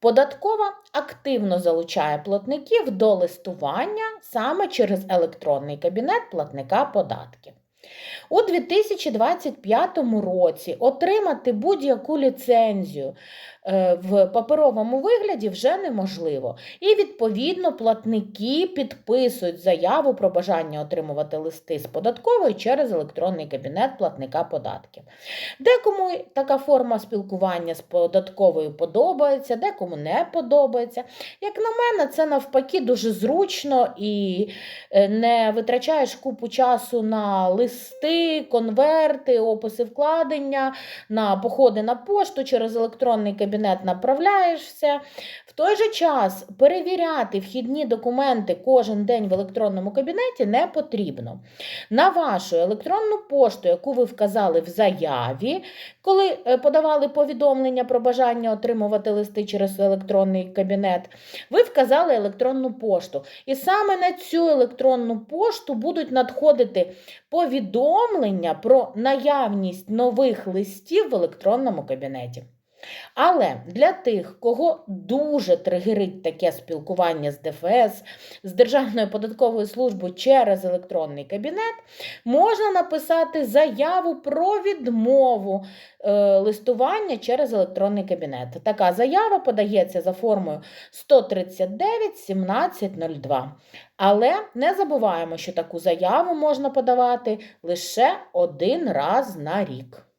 Податкова активно залучає платників до листування саме через електронний кабінет платника податків. У 2025 році отримати будь-яку ліцензію е, в паперовому вигляді вже неможливо. І, відповідно, платники підписують заяву про бажання отримувати листи з податкової через електронний кабінет платника податків. Декому така форма спілкування з податковою подобається, декому не подобається. Як на мене, це навпаки дуже зручно і е, не витрачаєш купу часу на листи, конверти, описи вкладення, на походи на пошту через електронний кабінет направляєшся. В той же час перевіряти вхідні документи кожен день в електронному кабінеті не потрібно. На вашу електронну пошту, яку ви вказали в заяві, коли е, подавали повідомлення про бажання отримувати листи через електронний кабінет, ви вказали електронну пошту. І саме на цю електронну пошту будуть надходити повідомлення про наявність нових листів в електронному кабінеті. Але для тих, кого дуже тригерить таке спілкування з ДФС, з Державною податковою службою через електронний кабінет, можна написати заяву про відмову е, листування через електронний кабінет. Така заява подається за формою 139 1702. Але не забуваємо, що таку заяву можна подавати лише один раз на рік.